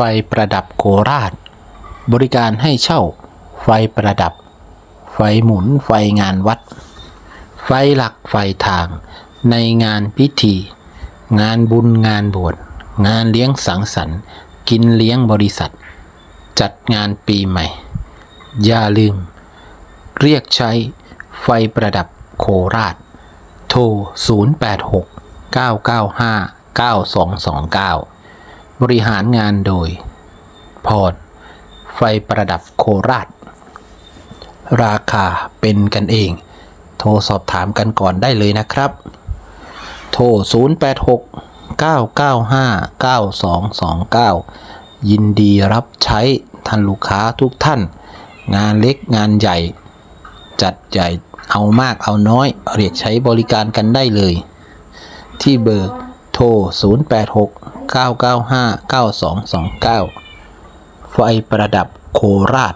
ฟประดับโคราช บริการให้เช่า ไฟประดับ ไฟหมุนไฟงานวัด ไฟหลักไฟทาง ในงานพิธี งานบุญงานบวชงานเลี้ยงสังสรรค์ กินเลี้ยงบริษัท จัดงานปีใหม่ อย่าลืม เรียกใช้ไฟประดับโคราช โทร 086 995 9229 บริหารงานโดยพรไฟประดับโคราช ราคาเป็นกันเอง โทรสอบถามกันก่อนได้เลยนะครับ โทร 086 995 9229 ยินดีรับใช้ท่านลูกค้าทุกท่าน งานเล็กงานใหญ่ จัดใหญ่เอามากเอาน้อย เรียกใช้บริการกันได้เลย ที่เบอร์ ทร 086 995 9229 ไฟประดับโคราช